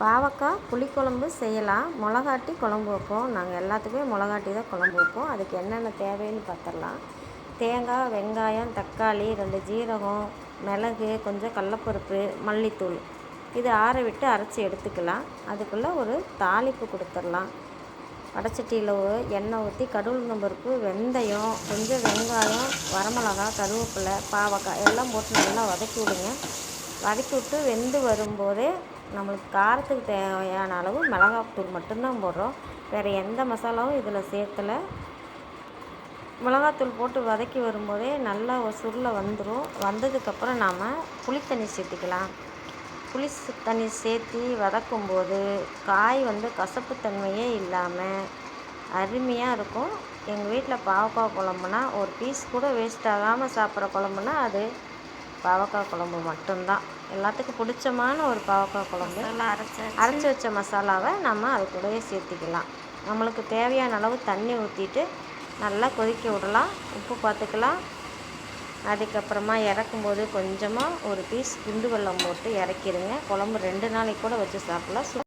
பாவக்காய் புளிக்குழம்பு செய்யலாம். மிளகாட்டி குழம்பு வைப்போம். நாங்கள் எல்லாத்துக்குமே மிளகாட்டி தான் குழம்பு வைப்போம். அதுக்கு என்னென்ன தேவைன்னு பார்த்துடலாம். தேங்காய் வெங்காயம் தக்காளி ரெண்டு ஜீரகம் மிளகு கொஞ்சம் கடலப்பருப்பு மல்லித்தூள். இது ஆற விட்டு அரைச்சி எடுத்துக்கலாம். அதுக்குள்ளே ஒரு தாளிப்பு கொடுத்துடலாம். வடச்சட்டியில் எண்ணெய் ஊற்றி கடவுள் பருப்பு வெந்தயம் கொஞ்சம் வெங்காயம் வரமிளகா கருவேப்பிலை பாவக்காய் எல்லாம் போட்டு நல்லா வதக்கி விடுங்க. வதக்கி விட்டு வெந்து வரும்போதே நம்மளுக்கு காரத்துக்கு தேவையான அளவு மிளகாத்தூள் மட்டும்தான் போடுறோம். வேறு எந்த மசாலாவும் இதில் சேர்த்தலை மிளகாத்தூள் போட்டு வதக்கி வரும்போதே நல்லா ஒரு சுருளை வந்துடும் வந்ததுக்கப்புறம் நாம் புளி தண்ணி சேர்த்திக்கலாம். புளி தண்ணி சேர்த்தி வதக்கும்போது காய் வந்து கசப்புத்தன்மையே இல்லாமல் அருமையாக இருக்கும். எங்கள் வீட்டில் பாவக்காய் குழம்புனா ஒரு பீஸ் கூட வேஸ்ட் ஆகாமல் சாப்பிட்ற குழம்புனா அது பாவக்காய் குழம்பு மட்டும்தான். எல்லாத்துக்கும் பிடிச்சமான ஒரு பாவக்காய் குழம்பு. அரைச்சி அரைச்சி வச்ச மசாலாவை நம்ம அது கூடவே சேர்த்திக்கலாம். நம்மளுக்கு தேவையான அளவு தண்ணி ஊற்றிட்டு நல்லா கொதிக்க விடலாம். உப்பு பார்த்துக்கலாம். அதுக்கப்புறமா இறக்கும்போது கொஞ்சமாக ஒரு பீஸ் குண்டு வெல்லம் போட்டு இறக்கிடுங்க. குழம்பு ரெண்டு நாளைக்கு கூட வச்சு சாப்பிட்லாம்.